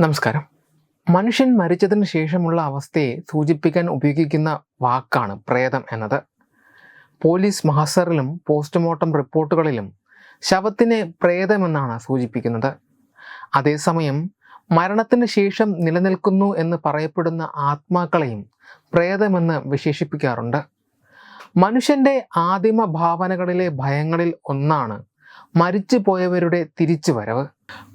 നമസ്കാരം. മനുഷ്യൻ മരിച്ചതിന് ശേഷമുള്ള അവസ്ഥയെ സൂചിപ്പിക്കാൻ ഉപയോഗിക്കുന്ന വാക്കാണ് പ്രേതം എന്നത്. പോലീസ് മഹസറിലും പോസ്റ്റ്മോർട്ടം റിപ്പോർട്ടുകളിലും ശവത്തിനെ പ്രേതമെന്നാണ് സൂചിപ്പിക്കുന്നത്. അതേസമയം മരണത്തിന് ശേഷം നിലനിൽക്കുന്നു എന്ന് പറയപ്പെടുന്ന ആത്മാക്കളെയും പ്രേതമെന്ന് വിശേഷിപ്പിക്കാറുണ്ട്. മനുഷ്യന്റെ ആദിമ ഭാവനകളിലെ ഭയങ്ങളിൽ ഒന്നാണ് മരിച്ചു പോയവരുടെ തിരിച്ചുവരവ്.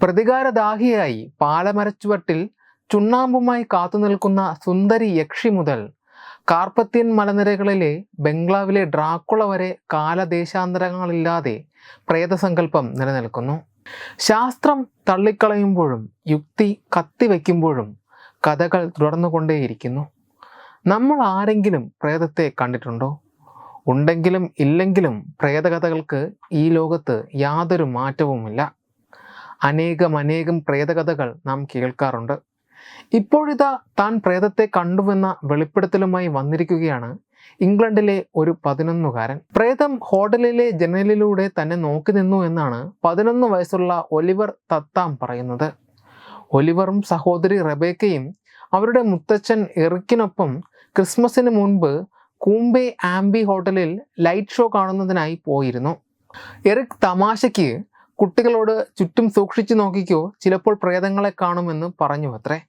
പ്രതികാരദാഹിയായി പാലമരച്ചുവട്ടിൽ ചുണ്ണാമ്പുമായി കാത്തുനിൽക്കുന്ന സുന്ദരി യക്ഷി മുതൽ കാർപ്പത്യൻ മലനിരകളിലെ ബംഗ്ലാവിലെ ഡ്രാക്കുള വരെ കാലദേശാന്തരങ്ങളില്ലാതെ പ്രേതസങ്കല്പം നിലനിൽക്കുന്നു. ശാസ്ത്രം തള്ളിക്കളയുമ്പോഴും യുക്തി കത്തിവെക്കുമ്പോഴും കഥകൾ തുടർന്നുകൊണ്ടേയിരിക്കുന്നു. നമ്മൾ ആരെങ്കിലും പ്രേതത്തെ കണ്ടിട്ടുണ്ടോ? ഉണ്ടെങ്കിലും ഇല്ലെങ്കിലും പ്രേതകഥകൾക്ക് ഈ ലോകത്ത് യാതൊരു മാറ്റവുമില്ല. അനേകം അനേകം പ്രേതകഥകൾ നാം കേൾക്കാറുണ്ട്. ഇപ്പോഴിതാ താൻ പ്രേതത്തെ കണ്ടുവെന്ന വെളിപ്പെടുത്തലുമായി വന്നിരിക്കുകയാണ് ഇംഗ്ലണ്ടിലെ ഒരു പതിനൊന്നുകാരൻ. പ്രേതം ഹോട്ടലിലെ ജനലിലൂടെ തന്നെ നോക്കി നിന്നു എന്നാണ് പതിനൊന്ന് വയസ്സുള്ള ഒലിവർ തത്താം പറയുന്നത്. ഒലിവറും സഹോദരി റബേക്കയും അവരുടെ മുത്തച്ഛൻ എറിക്കിനൊപ്പം ക്രിസ്മസിന് മുൻപ് കൂംബെ ആംബി ഹോട്ടലിൽ ലൈറ്റ് ഷോ കാണുന്നതിനായി പോയിരുന്നു. എറിക് തമാശയ്ക്ക് കുട്ടികളോട് ചുറ്റും സൂക്ഷിച്ചു നോക്കിക്കോ ചിലപ്പോൾ പ്രേതങ്ങളെ കാണുമെന്ന് പറഞ്ഞു അത്രേ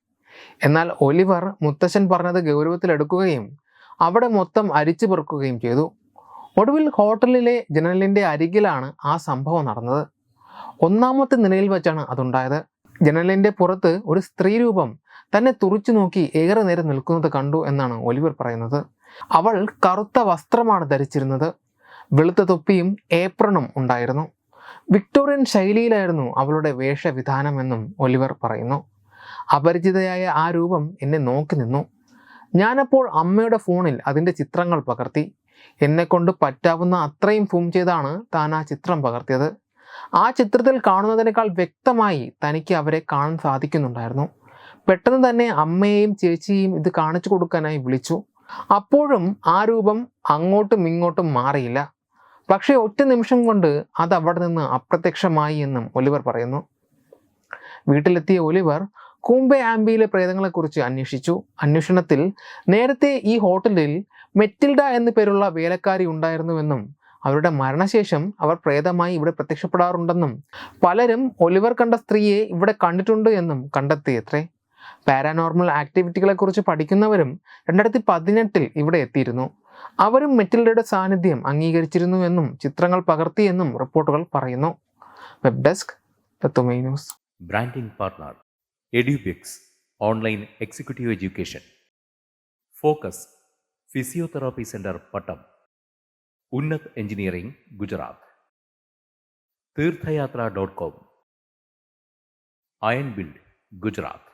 എന്നാൽ ഒലിവർ മുത്തശ്ശൻ പറഞ്ഞത് ഗൗരവത്തിലെടുക്കുകയും അവിടെ മൊത്തം അരിച്ചു പെറുക്കുകയും ചെയ്തു. ഒടുവിൽ ഹോട്ടലിലെ ജനലിന്റെ അരികിലാണ് ആ സംഭവം നടന്നത്. ഒന്നാമത്തെ നിലയിൽ വെച്ചാണ് അതുണ്ടായത്. ജനലിന്റെ പുറത്ത് ഒരു സ്ത്രീരൂപം തന്നെ തുറച്ചു നോക്കി ഏറെ നേരം നിൽക്കുന്നത് കണ്ടു എന്നാണ് ഒലിവർ പറയുന്നത്. അവൾ കറുത്ത വസ്ത്രമാണ് ധരിച്ചിരുന്നത്. വെളുത്ത തൊപ്പിയും ഏപ്രണും ഉണ്ടായിരുന്നു. വിക്ടോറിയൻ ശൈലിയിലായിരുന്നു അവളുടെ വേഷവിധാനമെന്നും ഒലിവർ പറയുന്നു. അപരിചിതയായ ആ രൂപം എന്നെ നോക്കി നിന്നു. ഞാനപ്പോൾ അമ്മയുടെ ഫോണിൽ അതിന്റെ ചിത്രങ്ങൾ പകർത്തി. എന്നെ കൊണ്ട് പറ്റാവുന്ന അത്രയും ഫൂം ചെയ്താണ് താൻ ആ ചിത്രം പകർത്തിയത്. ആ ചിത്രത്തിൽ കാണുന്നതിനേക്കാൾ വ്യക്തമായി തനിക്ക് അവരെ കാണാൻ സാധിക്കുന്നുണ്ടായിരുന്നു. പെട്ടെന്ന് തന്നെ അമ്മയെയും ചേച്ചിയെയും ഇത് കാണിച്ചു കൊടുക്കാനായി വിളിച്ചു. അപ്പോഴും ആ രൂപം അങ്ങോട്ടും ഇങ്ങോട്ടും മാറിയില്ല. പക്ഷേ ഒറ്റ നിമിഷം കൊണ്ട് അത് അവിടെ നിന്ന് അപ്രത്യക്ഷമായി എന്നും ഒലിവർ പറയുന്നു. വീട്ടിലെത്തിയ ഒലിവർ കൂമ്പെ ആംബിയിലെ പ്രേതങ്ങളെക്കുറിച്ച് അന്വേഷിച്ചു. അന്വേഷണത്തിൽ നേരത്തെ ഈ ഹോട്ടലിൽ മെറ്റിൽഡ എന്നു പേരുള്ള വേലക്കാരി ഉണ്ടായിരുന്നുവെന്നും അവരുടെ മരണശേഷം അവർ പ്രേതമായി ഇവിടെ പ്രത്യക്ഷപ്പെടാറുണ്ടെന്നും പലരും ഒലിവർ കണ്ട സ്ത്രീയെ ഇവിടെ കണ്ടിട്ടുണ്ട് എന്നും കണ്ടെത്തിയത്രേ. പാരാനോർമൽ ആക്ടിവിറ്റികളെക്കുറിച്ച് പഠിക്കുന്നവരും രണ്ടായിരത്തി പതിനെട്ടിൽ ഇവിടെ എത്തിയിരുന്നു. അവരും മെറ്റിൽഡയുടെ സാന്നിധ്യം അംഗീകരിച്ചിരുന്നു എന്നും ചിത്രങ്ങൾ പകർത്തിയെന്നും റിപ്പോർട്ടുകൾ പറയുന്നു. Web desk news branding partner Edubix online executive education focus physiotherapy centre Pattom Unnath engineering Gujarat Theerthayathra dot com iron build Gujarat